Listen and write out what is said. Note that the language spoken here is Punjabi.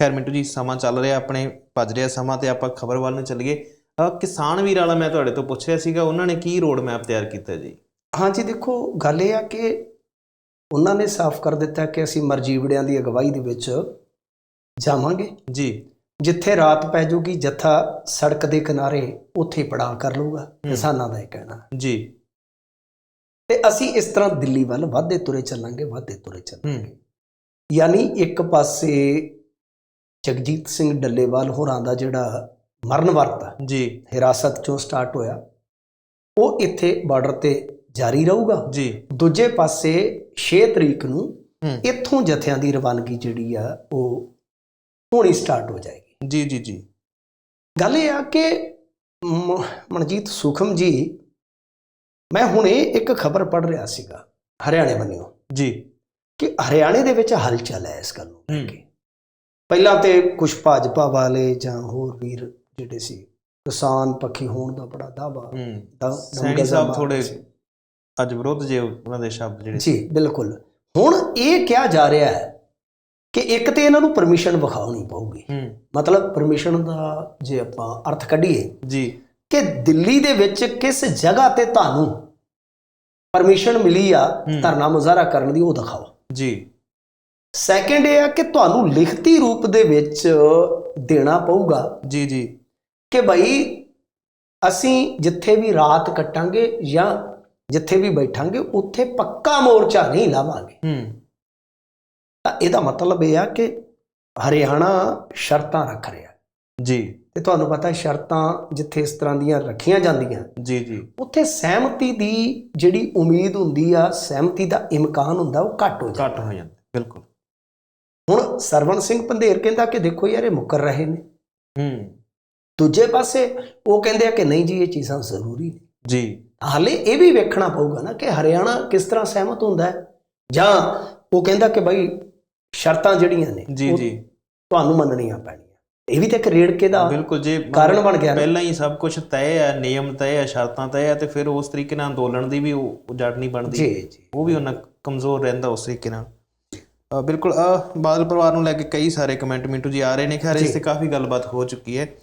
ਖੈਰ ਮਿੰਟੂ ਜੀ ਸਮਾਂ ਚੱਲ ਰਿਹਾ ਆਪਣੇ ਭੱਜ ਰਿਹਾ ਸਮਾਂ ਤੇ ਆਪਾਂ ਖਬਰ ਵੱਲ ਨੂੰ ਚੱਲੀਏ। ਕਿਸਾਨ ਵੀਰ ਵਾਲਾ ਮੈਂ ਤੁਹਾਡੇ ਤੋਂ ਪੁੱਛ ਰਿਹਾ ਸੀਗਾ ਉਹਨਾਂ ਨੇ ਕੀ ਰੋਡ ਮੈਪ ਤਿਆਰ ਕੀਤਾ ਜੀ? ਹਾਂਜੀ ਦੇਖੋ ਗੱਲ ਇਹ ਆ ਕਿ ਉਹਨਾਂ ਨੇ ਸਾਫ਼ ਕਰ ਦਿੱਤਾ ਕਿ ਅਸੀਂ ਮਰਜੀਵੜਿਆਂ ਦੀ ਅਗਵਾਈ ਦੇ ਵਿੱਚ ਜਾਵਾਂਗੇ। ਜੀ। ਜਿੱਥੇ ਰਾਤ ਪੈ ਜਾਊਗੀ ਜੱਥਾ ਸੜਕ ਦੇ ਕਿਨਾਰੇ ਉੱਥੇ ਪੜਾਅ ਕਰ ਲਊਗਾ ਕਿਸਾਨਾਂ ਦਾ ਇਹ ਕਹਿਣਾ। ਜੀ। ਤੇ ਅਸੀਂ ਇਸ ਤਰ੍ਹਾਂ ਦਿੱਲੀ ਵੱਲ ਵਾਧੇ ਤੁਰੇ ਚੱਲਾਂਗੇ ਵਾਧੇ ਤੁਰੇ ਚੱਲਾਂਗੇ। ਯਾਨੀ ਇੱਕ ਪਾਸੇ ਜਗਜੀਤ ਸਿੰਘ ਡੱਲੇਵਾਲ ਹੋਰਾਂ ਦਾ ਜਿਹੜਾ ਮਰਨ ਵਰਤ ਜੀ। ਹਿਰਾਸਤ ਚੋਂ ਸਟਾਰਟ ਹੋਇਆ ਉਹ ਇੱਥੇ ਬਾਰਡਰ ਤੇ ਜਾਰੀ ਰਹੂਗਾ। ਜੀ। ਦੂਜੇ ਪਾਸੇ 6 ਤਰੀਕ ਨੂੰ ਇੱਥੋਂ ਜਥਿਆਂ ਦੀ ਰਵਾਨਗੀ ਜਿਹੜੀ ਆ ਉਹ ਹੋਣੀ ਸਟਾਰਟ ਹੋ ਜਾਏਗੀ। ਜੀ ਜੀ ਜੀ। ਗੱਲ ਇਹ ਆ ਕਿ ਮਨਜੀਤ ਸੁਖਮ ਜੀ ਮੈਂ ਹੁਣੇ ਇੱਕ ਖਬਰ ਪੜ੍ਹ ਰਿਹਾ ਸੀਗਾ ਹਰਿਆਣੇ ਬੰਨਿਓ ਜੀ। ਕਿ ਹਰਿਆਣੇ ਦੇ ਵਿੱਚ ਹਲਚਲ ਹੈ ਇਸ ਗੱਲ ਨੂੰ ਲੈ। ਕੇ। ਪਹਿਲਾਂ ਤੇ ਕੁਝ ਭਾਜਪਾ ਵਾਲੇ ਜਾਂ ਹੋਰ ਵੀਰ ਜਿਹੜੇ ਸੀ ਕਿਸਾਨ ਪੱਖੀ ਹੋਣ ਦਾ ਬੜਾ ਦਾਵਾ ਸੈਣੀ ਸਾਹਿਬ ਥੋੜੇ। ਅੱਜ ਵਿਰੋਧ ਜੇ ਉਹਨਾਂ ਦੇ ਸ਼ਬਦ ਜਿਹੜੇ ਜੀ ਬਿਲਕੁਲ। ਹੁਣ ਇਹ ਕਿਹਾ ਜਾ ਰਿਹਾ ਹੈ ਕਿ ਇੱਕ ਤੇ ਇਹਨਾਂ ਨੂੰ ਪਰਮਿਸ਼ਨ ਵਿਖਾਉਣੀ ਪਊਗੀ। ਮਤਲਬ ਪਰਮਿਸ਼ਨ ਦਾ ਜੇ ਆਪਾਂ ਅਰਥ ਕੱਢੀਏ ਜੀ। ਕਿ ਦਿੱਲੀ ਦੇ ਵਿੱਚ ਕਿਸ ਜਗ੍ਹਾ ਤੇ ਤੁਹਾਨੂੰ ਪਰਮਿਸ਼ਨ ਮਿਲੀ ਆ। ਧਰਨਾ ਮੁਜ਼ਾਹਰਾ ਕਰਨ ਦੀ ਉਹ ਦਿਖਾਓ। ਜੀ। ਸੈਕੰਡ ਇਹ ਆ ਕਿ ਤੁਹਾਨੂੰ ਲਿਖਤੀ ਰੂਪ ਦੇ ਵਿੱਚ ਦੇਣਾ ਪਊਗਾ। ਜੀ ਜੀ। ਕਿ ਭਾਈ ਅਸੀਂ ਜਿੱਥੇ ਵੀ ਰਾਤ ਕੱਟਾਂਗੇ ਜਾਂ ਜਿੱਥੇ ਵੀ ਬੈਠਾਂਗੇ ਉੱਥੇ ਪੱਕਾ ਮੋਰਚਾ ਨਹੀਂ ਲਾਵਾਂਗੇ। ਹੂੰ। ਤਾਂ ਇਹਦਾ ਮਤਲਬ ਇਹ ਆ ਕਿ ਹਰਿਆਣਾ ਸ਼ਰਤਾਂ ਰੱਖ ਰਿਹਾ। ਜੀ। ਤੇ ਤੁਹਾਨੂੰ ਪਤਾ ਹੈ ਸ਼ਰਤਾਂ ਜਿੱਥੇ ਇਸ ਤਰ੍ਹਾਂ ਦੀਆਂ ਰੱਖੀਆਂ ਜਾਂਦੀਆਂ। ਜੀ ਜੀ। ਉੱਥੇ ਸਹਿਮਤੀ ਦੀ ਜਿਹੜੀ ਉਮੀਦ ਹੁੰਦੀ ਆ ਸਹਿਮਤੀ ਦਾ ਇਮਕਾਨ ਹੁੰਦਾ ਉਹ ਘੱਟ ਹੋ ਜਾਂਦਾ। ਘੱਟ ਹੋ ਜਾਂਦੇ ਬਿਲਕੁਲ। ਹੁਣ ਸਰਵਣ ਸਿੰਘ ਪੰਧੇਰ ਕਹਿੰਦਾ ਕਿ ਦੇਖੋ ਯਾਰ ਇਹ ਮੁੱਕਰ ਰਹੇ ਨੇ। ਹੂੰ। ਦੂਜੇ ਪਾਸੇ ਉਹ ਕਹਿੰਦੇ ਆ ਕਿ ਨਹੀਂ ਜੀ ਇਹ ਚੀਜ਼ਾਂ ਜ਼ਰੂਰੀ ਨੇ। ਜੀ। ਹਾਲੇ ਇਹ ਵੀ ਵੇਖਣਾ ਪਊਗਾ ਨਾ ਕਿ ਹਰਿਆਣਾ ਕਿਸ ਤਰ੍ਹਾਂ ਸਹਿਮਤ ਹੁੰਦਾ ਹੈ। ਜਾਂ ਉਹ ਕਹਿੰਦਾ ਕਿ ਭਾਈ ਸ਼ਰਤਾਂ ਜਿਹੜੀਆਂ ਨੇ ਜੀ ਜੀ। ਤੁਹਾਨੂੰ ਮੰਨਣੀਆਂ ਪੈਣੀਆਂ। ਇਹ ਵੀ ਤਾਂ ਇੱਕ ਰੇੜਕੇ ਦਾ ਬਿਲਕੁਲ ਜੇ। ਕਾਰਨ ਬਣ ਗਿਆ। ਪਹਿਲਾਂ ਹੀ ਸਭ ਕੁਝ ਤੈਅ ਹੈ ਨਿਯਮ ਤੈਅ ਹੈ ਸ਼ਰਤਾਂ ਤੈਅ ਹੈ ਤੇ ਫਿਰ ਉਸ ਤਰੀਕੇ ਨਾਲ ਅੰਦੋਲਨ ਦੀ ਵੀ ਉਹ ਜੜ ਨਹੀਂ ਬਣਦੀ। ਜੀ ਜੀ। ਉਹ ਵੀ ਉਹਨਾਂ ਕਮਜ਼ੋਰ ਰਹਿੰਦਾ ਉਸ ਤਰੀਕੇ ਨਾਲ। ਬਿਲਕੁਲ ਬਾਦਲ ਪਰਿਵਾਰ ਨੂੰ ਲੈ ਕੇ ਕਈ ਸਾਰੇ ਕਮੈਂਟ ਮਿੰਟੂ ਜੀ ਆ ਰਹੇ ਨੇ। ਖੈਰ ਇਸ ਤੇ ਕਾਫੀ ਗੱਲਬਾਤ ਹੋ ਚੁੱਕੀ ਹੈ।